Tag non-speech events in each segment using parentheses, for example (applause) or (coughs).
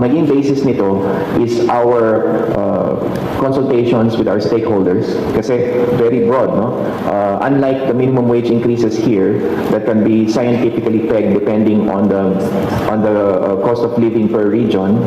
Ang maging basis nito is our uh, consultations with our stakeholders kasi very broad, no? Uh, unlike the minimum wage increases here that can be scientifically pegged depending on the on the uh, cost of living per region,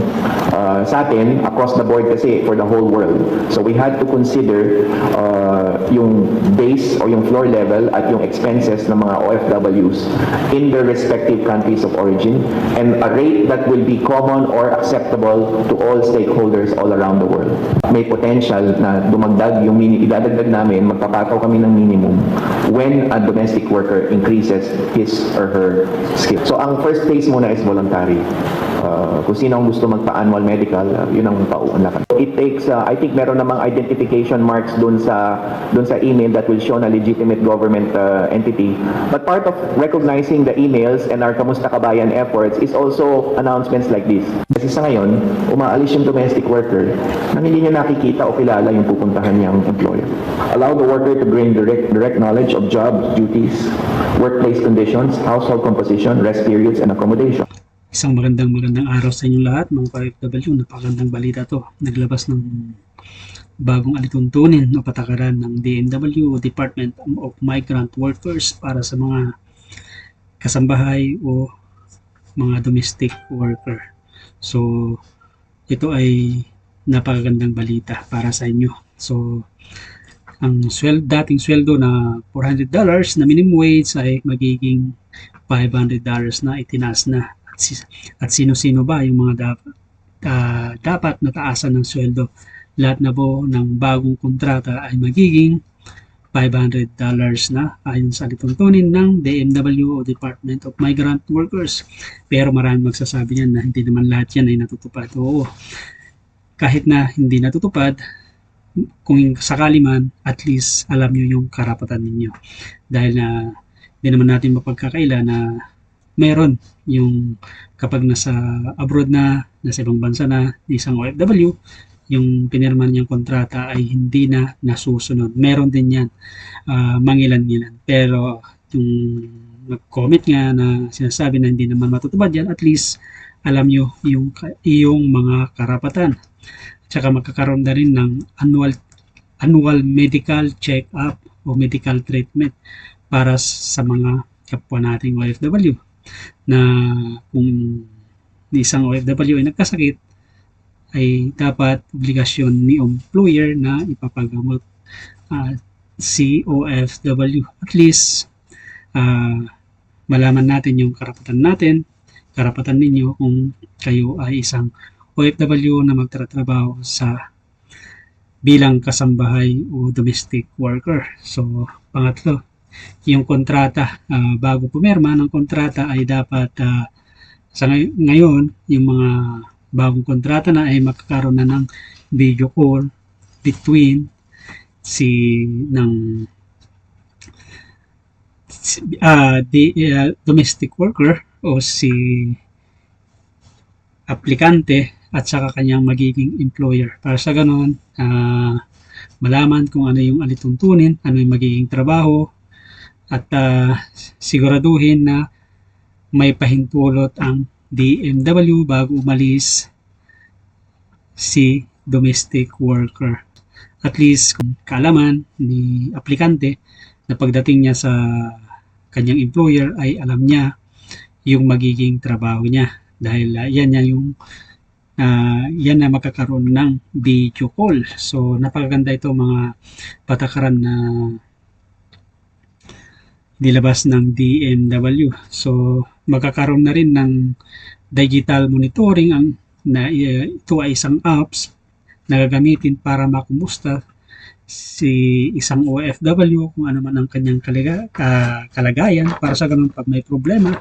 uh, sa atin across the board kasi for the whole world. So we had to consider uh, yung base o yung floor level at yung expenses ng mga OFWs in their respective countries of origin and a rate that will be common or acceptable to all stakeholders all around the world. May potential na dumagdag yung mini, idadagdag namin, magpapataw kami ng minimum when a domestic worker increases his or her skill. So ang first phase muna is voluntary. Uh, kung sino ang gusto magpa-annual medical, uh, yun ang pauunlakan. It takes, uh, I think meron namang identification marks dun sa dun sa email that will show na legitimate government uh, entity. But part of recognizing the emails and our Kamusta Kabayan efforts is also announcements like this. Kasi sa ngayon, umaalis yung domestic worker nang hindi niya nakikita o kilala yung pupuntahan niyang employer. Allow the worker to bring direct, direct knowledge of job duties, workplace conditions, household composition, rest periods, and accommodation. Isang magandang magandang araw sa inyong lahat mga ka-FW. Napakagandang balita to. Naglabas ng bagong alituntunin o patakaran ng DMW Department of Migrant Workers para sa mga kasambahay o mga domestic worker. So, ito ay napakagandang balita para sa inyo. So, ang swel dating sweldo na $400 na minimum wage ay magiging $500 na itinaas na at, si- at sino-sino ba yung mga dapat ah, dapat nataasan ng sweldo lahat na po ng bagong kontrata ay magiging $500 na ayon sa lituntunin ng DMW o Department of Migrant Workers. Pero maraming magsasabi niyan na hindi naman lahat yan ay natutupad. Oo, kahit na hindi natutupad, kung sakali man, at least alam nyo yung karapatan ninyo. Dahil na hindi naman natin mapagkakaila na meron yung kapag nasa abroad na, nasa ibang bansa na, isang OFW, yung pinirman niyang kontrata ay hindi na nasusunod. Meron din yan, ah, mangilan-ngilan. Pero yung nag-comment nga na sinasabi na hindi naman matutupad yan, at least alam nyo yung iyong mga karapatan. Tsaka magkakaroon na rin ng annual annual medical check-up o medical treatment para sa mga kapwa nating OFW na kung isang OFW ay nagkasakit ay dapat obligasyon ni employer na ipapagamot ah, si OFW. At least ah, malaman natin yung karapatan natin, karapatan ninyo kung kayo ay isang OFW na magtatrabaho sa bilang kasambahay o domestic worker. So, pangatlo, yung kontrata, ah, bago pumirma ng kontrata ay dapat ah, sa ngay- ngayon, yung mga bagong kontrata na ay magkakaroon na ng video call between si ng ah, the ah, domestic worker o si aplikante at saka kanyang magiging employer. Para sa ganon, ah, malaman kung ano yung alituntunin, ano yung magiging trabaho, at ah, siguraduhin na may pahintulot ang DMW bago umalis si domestic worker. At least kaalaman ni aplikante na pagdating niya sa kanyang employer ay alam niya yung magiging trabaho niya dahil ah, yan niya yung ah, yan na magkakaroon ng video call. So napakaganda ito mga patakaran na nilabas ng DMW. So magkakaroon na rin ng digital monitoring ang na uh, ito ay isang apps na gagamitin para makumusta si isang OFW kung ano man ang kanyang kaliga, ka- kalagayan para sa ganun pag may problema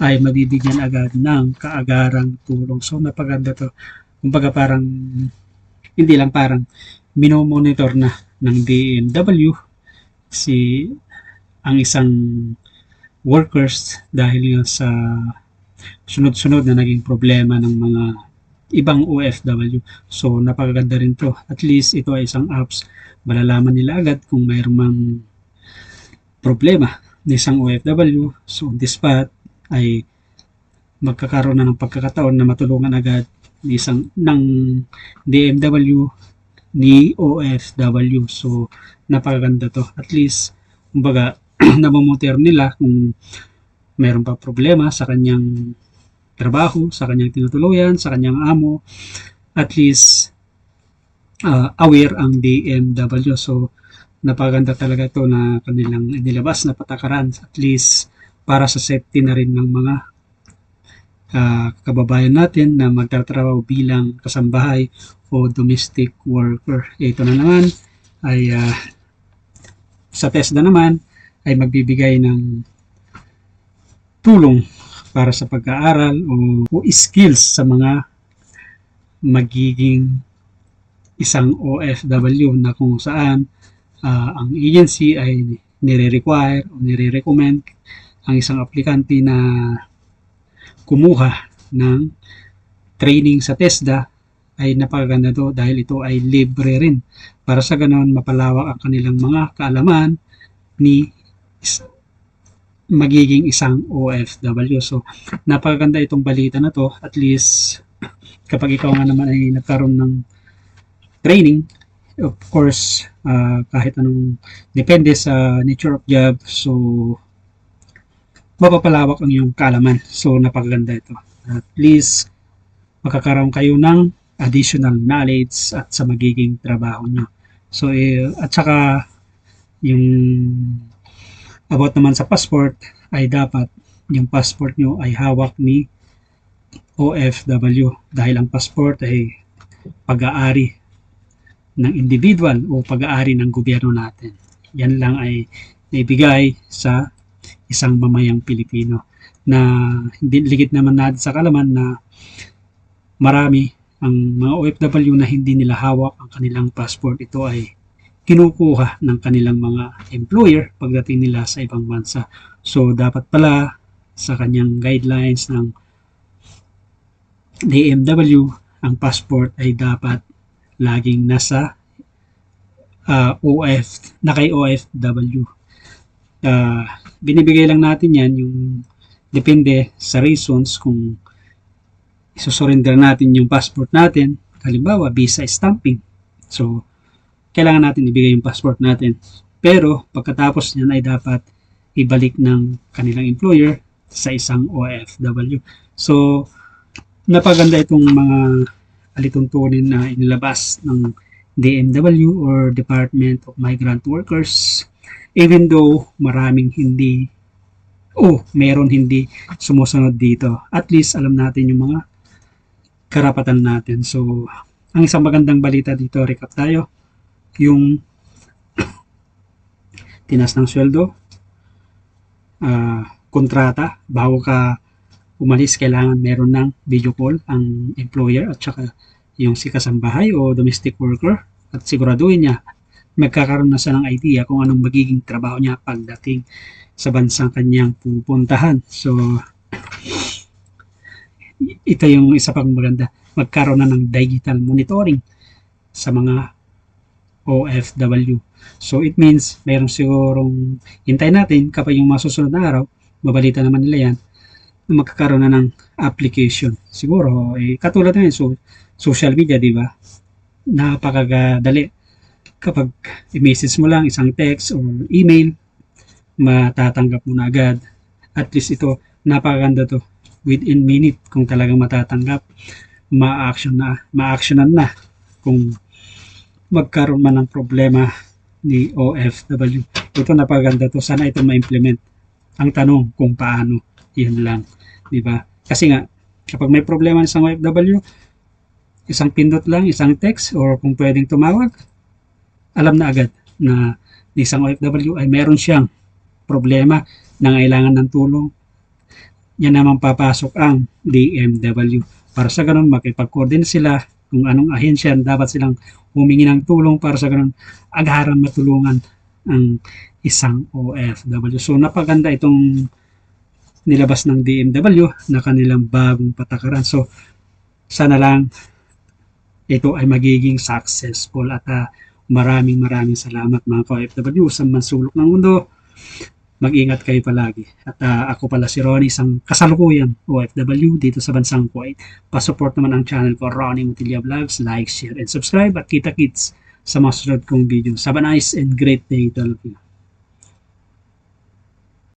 ay mabibigyan agad ng kaagarang tulong. So napaganda to. Kumbaga parang hindi lang parang minomonitor na ng DMW si ang isang workers dahil nga sa sunod-sunod na naging problema ng mga ibang OFW. So, napakaganda rin to. At least, ito ay isang apps. Malalaman nila agad kung mayroong mang problema ng isang OFW. So, on the spot, ay magkakaroon na ng pagkakataon na matulungan agad ni isang ng DMW ni OFW. So napakaganda to. At least kumbaga (clears throat) namomonitor nila kung meron pa problema sa kanyang trabaho, sa kanyang tinutuluyan, sa kanyang amo. At least uh, aware ang DMW. So napaganda talaga ito na kanilang nilabas na patakaran at least para sa safety na rin ng mga uh, kababayan natin na magtatrabaho bilang kasambahay o domestic worker. Ito na naman ay uh, sa TESDA naman ay magbibigay ng tulong para sa pag-aaral o, o skills sa mga magiging isang OFW na kung saan uh, ang agency ay nire-require o nire-recommend ang isang aplikante na kumuha ng training sa TESDA ay napakaganda to dahil ito ay libre rin. Para sa ganoon mapalawak ang kanilang mga kaalaman ni magiging isang OFW. So, napakaganda itong balita na to. At least, kapag ikaw nga naman ay nagkaroon ng training, of course, ah, kahit anong depende sa nature of job, so mapapalawak ang iyong kaalaman. So, napakaganda ito. At least, makakaroon kayo ng additional knowledge at sa magiging trabaho nyo. So, eh, at saka, yung about naman sa passport, ay dapat yung passport nyo ay hawak ni OFW dahil ang passport ay pag-aari ng individual o pag-aari ng gobyerno natin. Yan lang ay naibigay sa isang mamayang Pilipino na hindi ligit naman natin sa kalaman na marami ang mga OFW na hindi nila hawak ang kanilang passport. Ito ay kinukuha ng kanilang mga employer pagdating nila sa ibang bansa. So, dapat pala sa kanyang guidelines ng DMW, ang passport ay dapat laging nasa uh, OF, na kay OFW. Uh, binibigay lang natin yan yung depende sa reasons kung isusurrender natin yung passport natin. Halimbawa, visa stamping. So, kailangan natin ibigay yung passport natin. Pero, pagkatapos niyan ay dapat ibalik ng kanilang employer sa isang OFW. So, napaganda itong mga alituntunin na inilabas ng DMW or Department of Migrant Workers even though maraming hindi oh, meron hindi sumusunod dito. At least alam natin yung mga karapatan natin. So, ang isang magandang balita dito, recap tayo, yung (coughs) tinas ng sweldo, ah, kontrata, bago ka umalis, kailangan meron ng video call ang employer at saka yung si kasambahay o domestic worker at siguraduhin niya magkakaroon na siya ng idea kung anong magiging trabaho niya pagdating sa bansang kanyang pupuntahan. So, ito yung isa pang maganda. Magkaroon na ng digital monitoring sa mga OFW. So, it means, mayroon sigurong hintay natin kapag yung masusunod na araw, babalita naman nila yan, na magkakaroon na ng application. Siguro, eh, katulad na yun, so, social media, di ba? Napakadali. Kapag i-message mo lang isang text or email, matatanggap mo na agad. At least ito, napakaganda to. Within minute, kung talagang matatanggap, ma-action na, ma-actionan na kung magkaroon man ng problema ni OFW. Ito napaganda to. Sana ito ma-implement. Ang tanong kung paano. Yan lang. Di ba? Kasi nga, kapag may problema sa OFW, isang pindot lang, isang text, or kung pwedeng tumawag, alam na agad na isang OFW ay meron siyang problema na kailangan ng tulong. Yan naman papasok ang DMW. Para sa ganun, makipag-coordinate sila kung anong ahensya dapat silang humingi ng tulong para sa ganun agaran matulungan ang isang OFW. So napaganda itong nilabas ng DMW na kanilang bagong patakaran. So sana lang ito ay magiging successful at ah, maraming maraming salamat mga ka-OFW sa mansulok ng mundo Mag-ingat kayo palagi. At ah, ako pala si Ronnie, isang kasalukuyan OFW dito sa bansang Kuwait. Pasupport naman ang channel ko, Ronnie Mutilla Vlogs. Like, share, and subscribe. At kita-kits sa mga sunod kong video. Have a nice and great day to all.